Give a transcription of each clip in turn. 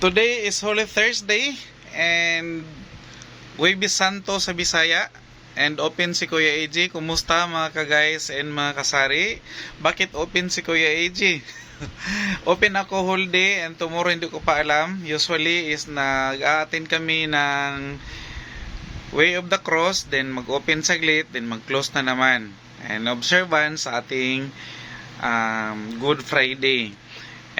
Today is Holy Thursday and Huwebes Santo sa Bisaya and open si Kuya AJ. Kumusta mga ka-guys and mga kasari? Bakit open si Kuya AJ? open ako whole day and tomorrow hindi ko pa alam. Usually is nag-a-attend kami ng Way of the Cross, then mag-open saglit, then mag-close na naman. And observance sa ating um, Good Friday.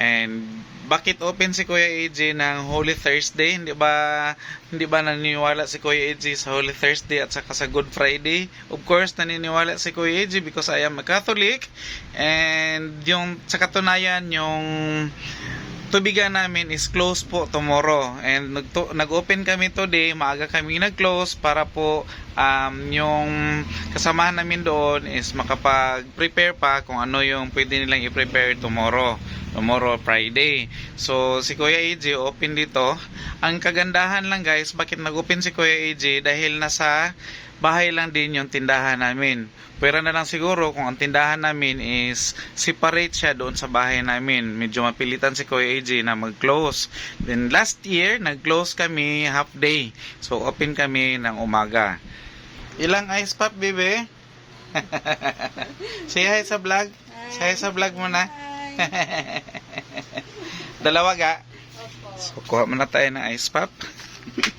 And bakit open si Kuya AJ ng Holy Thursday? Hindi ba hindi ba naniniwala si Kuya AJ sa Holy Thursday at saka sa Good Friday? Of course, naniniwala si Kuya AJ because I am a Catholic and yung sa katunayan yung tubigan namin is close po tomorrow and nag-open kami today maaga kami nag-close para po um, yung kasamahan namin doon is makapag-prepare pa kung ano yung pwede nilang i-prepare tomorrow tomorrow Friday so si Kuya AJ open dito ang kagandahan lang guys bakit nag-open si Kuya AJ dahil nasa bahay lang din yung tindahan namin Pwera na lang siguro kung ang tindahan namin is separate siya doon sa bahay namin. Medyo mapilitan si Kuya AJ na mag-close. Then last year, nag-close kami half day. So open kami ng umaga. Ilang ice pop, bebe? Say hi sa vlog. Say hi sa vlog muna. Dalawa ga. So kuha muna tayo ng ice pop.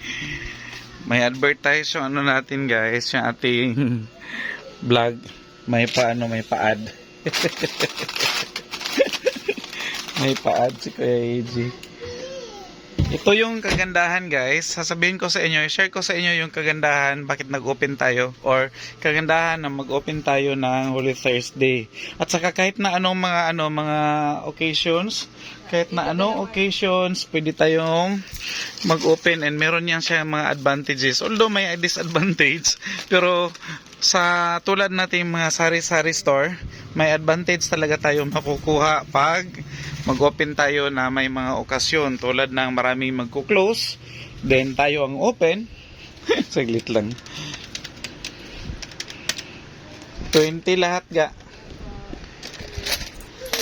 May advertise yung ano natin guys, yung ating vlog. May paano, may paad. may paad si Kuya AJ. Ito yung kagandahan guys. Sasabihin ko sa inyo, share ko sa inyo yung kagandahan bakit nag-open tayo or kagandahan na mag-open tayo ng Holy Thursday. At saka kahit na anong mga ano mga occasions, kahit na anong occasions, pwede tayong mag-open and meron yan siya mga advantages. Although may disadvantage, pero sa tulad nating mga sari-sari store, may advantage talaga tayo makukuha pag mag-open tayo na may mga okasyon tulad ng maraming magko-close, then tayo ang open. Saglit lang. 20 lahat ga.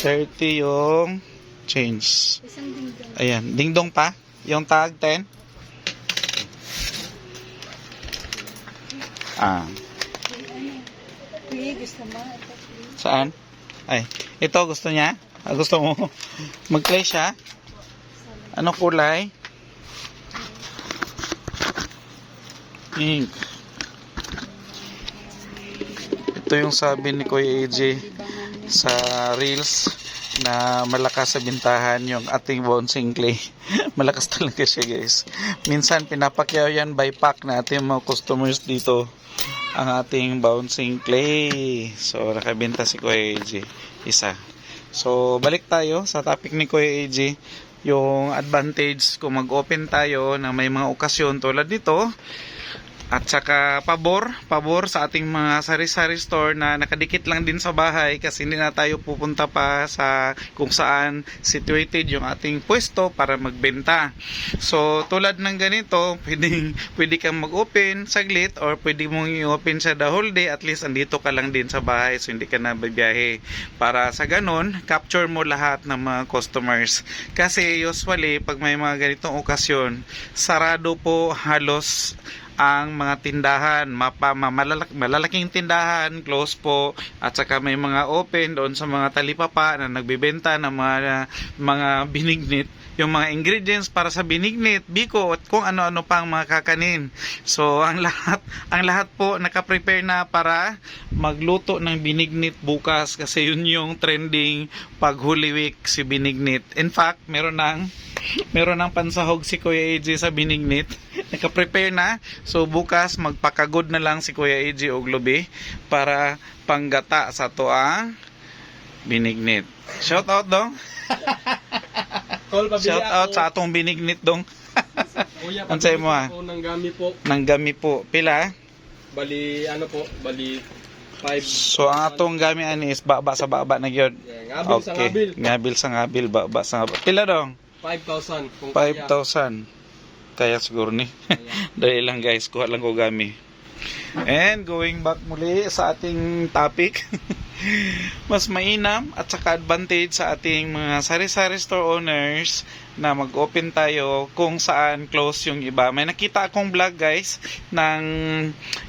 30 yung change. Isang dingdong. Ayan, dingdong pa. Yung tag 10. Ah, saan? Ay, ito gusto niya? Ah, gusto mo? Mag-play siya? Ano kulay? Pink. Ito yung sabi ni Kuya AJ sa Reels na malakas sa bintahan yung ating bouncing clay. malakas talaga siya guys. Minsan pinapakyaw yan by pack na ating mga customers dito ang ating bouncing clay. So nakabenta si Kuya AJ. Isa. So balik tayo sa topic ni Kuya AJ. Yung advantage kung mag-open tayo na may mga okasyon tulad nito at saka pabor, pabor sa ating mga sari-sari store na nakadikit lang din sa bahay kasi hindi na tayo pupunta pa sa kung saan situated yung ating pwesto para magbenta. So tulad ng ganito, pwedeng, pwede kang mag-open saglit or pwede mong i-open siya the whole day at least andito ka lang din sa bahay so hindi ka na bibiyahe. Para sa ganon, capture mo lahat ng mga customers. Kasi usually pag may mga ganitong okasyon, sarado po halos ang mga tindahan, mapa, ma- malalak, malalaking tindahan, close po, at saka may mga open doon sa mga talipapa na nagbebenta ng mga, mga binignit, yung mga ingredients para sa binignit, biko, at kung ano-ano pang mga kakanin. So, ang lahat, ang lahat po nakaprepare na para magluto ng binignit bukas kasi yun yung trending pag Holy Week si binignit. In fact, meron ng meron ng pansahog si Kuya AJ sa binignit. Naka-prepare na. So bukas magpakagod na lang si Kuya AJ og lubi para panggata sa to ang binignit. Shout out dong. Pabili Shout out sa atong binignit dong. Kuya, Ano sa'yo mo, ah? po ng gami po. Nang gami po. Pila? Bali, ano po, bali 5. So ang atong gami ani is baba sa baba na gyud. Yeah, ngabil sa ngabil. Ngabil sa ngabil, baba sa ngabil. Pila dong? 5,000 kung kaya. 5,000. Kaya siguro ni. Dali lang guys, kuha lang ko gami. And going back muli sa ating topic, mas mainam at saka advantage sa ating mga sari-sari store owners na mag-open tayo kung saan close yung iba. May nakita akong vlog guys ng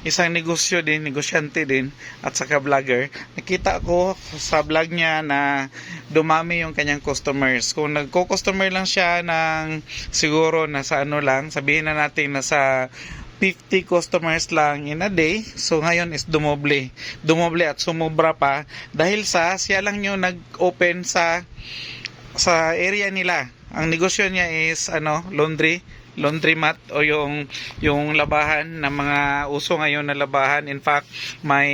isang negosyo din, negosyante din at saka vlogger. Nakita ko sa vlog niya na dumami yung kanyang customers. Kung nagko-customer lang siya ng siguro nasa ano lang, sabihin na natin nasa 50 customers lang in a day. So ngayon is dumoble. Dumoble at sumobra pa dahil sa siya lang yung nag-open sa sa area nila. Ang negosyo niya is ano, laundry, laundry mat o yung yung labahan ng mga uso ngayon na labahan. In fact, may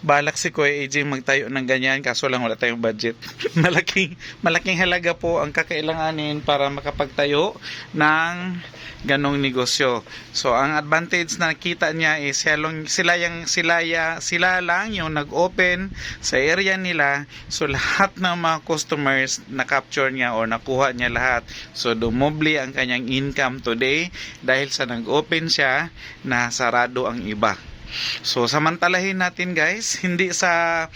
balak si Kuya AJ magtayo ng ganyan kaso lang wala tayong budget. malaking malaking halaga po ang kakailanganin para makapagtayo ng ganong negosyo. So ang advantage na nakita niya is sila, lang- sila yung sila ya, sila lang yung nag-open sa area nila. So lahat ng mga customers na capture niya o nakuha niya lahat. So dumoble ang kanyang income today dahil sa nag-open siya na sarado ang iba. So samantalahin natin guys, hindi sa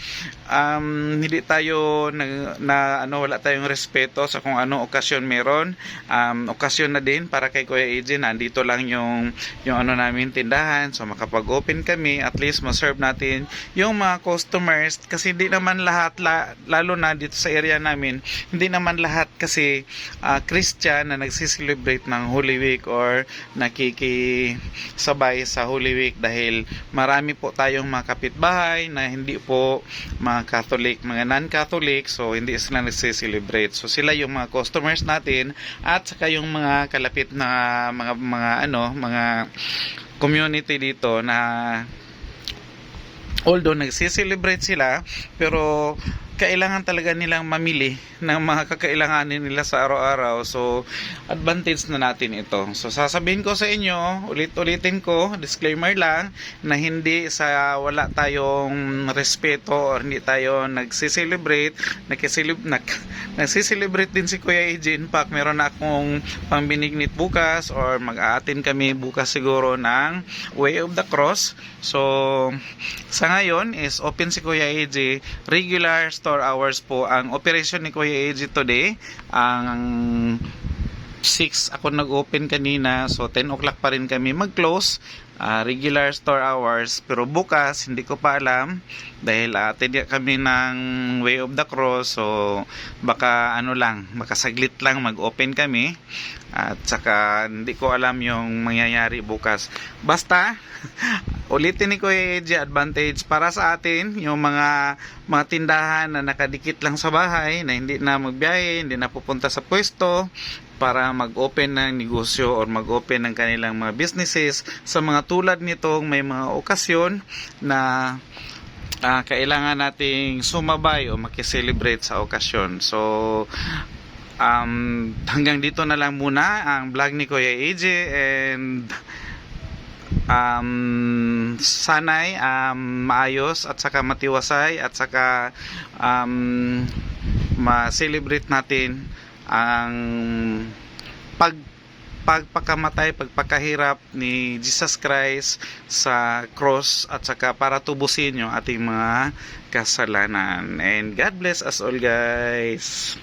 um, hindi tayo na, na ano wala tayong respeto sa kung anong okasyon meron. Um, okasyon na din para kay Kuya AJ nandito lang yung yung ano namin tindahan. So makapag-open kami, at least ma-serve natin yung mga customers kasi hindi naman lahat la, lalo na dito sa area namin, hindi naman lahat kasi ah, Christian na nagsiselebrate ng Holy Week or nakikisabay sa Holy Week dahil marami po tayong mga kapitbahay na hindi po mga Catholic, mga non-Catholic, so hindi sila nagsiselebrate. So sila yung mga customers natin at saka yung mga kalapit na mga mga ano, mga community dito na although nagsiselebrate sila pero kailangan talaga nilang mamili ng mga kakailanganin nila sa araw-araw. So, advantage na natin ito. So, sasabihin ko sa inyo, ulit-ulitin ko, disclaimer lang, na hindi sa wala tayong respeto or hindi tayo nagsiselebrate, nagsiseleb, nag, nagsiselebrate din si Kuya. In fact, meron na akong pambinignit bukas or mag-aatin kami bukas siguro ng Way of the Cross. So, sa ngayon is open si Kuya AJ. Regular store hours po ang operation ni Kuya AJ today. Ang 6 ako nag-open kanina so 10 o'clock pa rin kami mag-close. Ah, regular store hours pero bukas hindi ko pa alam dahil uh, kami ng Way of the Cross so baka ano lang baka saglit lang mag-open kami. At saka hindi ko alam yung mangyayari bukas. Basta ulitin ni Kuya Eji advantage para sa atin yung mga mga tindahan na nakadikit lang sa bahay na hindi na magbiyahe hindi na pupunta sa pwesto para mag-open ng negosyo or mag-open ng kanilang mga businesses sa mga tulad nitong may mga okasyon na ah, kailangan nating sumabay o makiselebrate sa okasyon. So, um, hanggang dito na lang muna ang vlog ni Kuya AJ and um, sanay um, maayos at saka matiwasay at saka um, ma-celebrate natin ang pag pagpakamatay, pagpakahirap ni Jesus Christ sa cross at saka para tubusin yung ating mga kasalanan. And God bless us all guys.